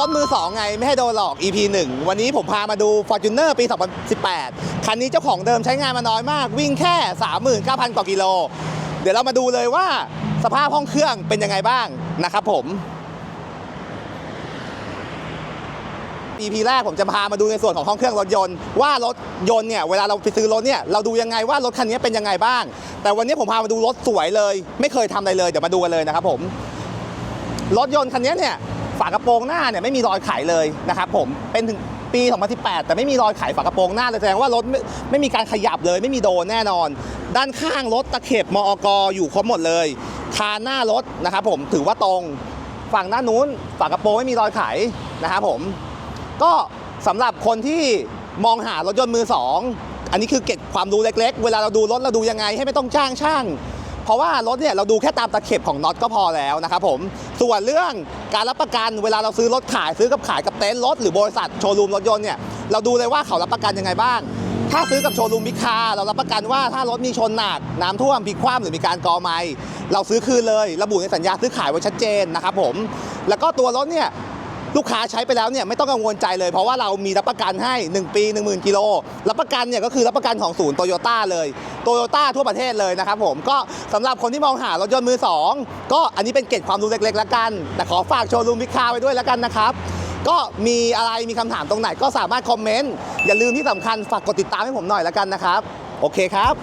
รถมือ2ไงไม่ให้โดนหลอก EP 1 วันนี้ผมพามาดู Fortuner ปี 2018 คันนี้เจ้าของเดิมใช้งานมาน้อยมาก วิ่งแค่ 39,000 กว่ากิโล เดี๋ยวเรามาดูเลยว่าสภาพห้องเครื่องเป็นยังไงบ้างนะครับผม EP แรกผมจะพามาดูในส่วนของห้องเครื่องรถยนต์ ว่ารถยนต์เนี่ยเวลาเราไปซื้อรถเนี่ยเราดูยังไงว่ารถคันนี้เป็นยังไงบ้าง แต่วันนี้ผมพามาดูรถสวยเลย ไม่เคยทำอะไรเลยเดี๋ยวมาดูกันเลยนะครับผมรถยนต์คันนี้เนี่ย ฝากระโปรงหน้าเนี่ยไม่มีรอยไขเลยนะครับผมเป็นถึงปี 2018 แต่ไม่มีรอยไขฝากระโปรงหน้าแสดงว่ารถไม่ไม่มีการขยับเลย ไม่มีโดนแน่นอน ด้านข้างรถตะเข็บมอกอยู่ครบหมดเลย คานหน้ารถนะครับผมถือว่าตรงฝั่งด้านนู้นฝากระโปรงไม่มีรอยไขนะครับผมก็สำหรับคนที่มองหารถยนต์มือสองอันนี้คือเก็บความรู้เล็ก ๆ เวลาเราดูรถเราดูยังไงให้ไม่ต้องจ้างช่าง เพราะว่ารถเนี่ยเราดูแค่ตามตะเข็บของน็อตก็พอแล้วนะครับผม ส่วนเรื่องการรับประกันเวลาเราซื้อรถขายซื้อกับขายกับเต็นท์รถหรือบริษัทโชว์รูมรถยนต์เนี่ยเราดูเลยว่าเขารับประกันยังไงบ้าง ถ้าซื้อกับโชว์รูมมิคาเรารับประกันว่าถ้ารถมีชนหนักน้ำท่วมพลิกคว่ำหรือมีการกอไม้เราซื้อคืนเลย ระบุในสัญญาซื้อขายไว้ชัดเจนนะครับผม แล้วก็ตัวรถเนี่ย ลูกค้าใช้ไปแล้วเนี่ยไม่ต้องกังวลใจเลยเพราะว่าเรามีรับประกันให้ 1 ปี 10,000กิโลรับประกันเนี่ยก็คือรับประกันของศูนย์โตโยต้าเลยโตโยต้าทั่วประเทศเลยนะครับผมก็สำหรับคนที่มองหารถยนต์มือ 2 ก็อันนี้เป็นเกร็ดความรู้เล็กๆแล้วกัน แต่ขอฝากโชว์รูมพิคาไว้ด้วยแล้วกันนะครับก็มีอะไรมีคำถามตรงไหนก็สามารถคอมเมนต์อย่าลืมที่สำคัญฝากกดติดตามให้ผมหน่อยแล้วกันนะครับ โอเคครับ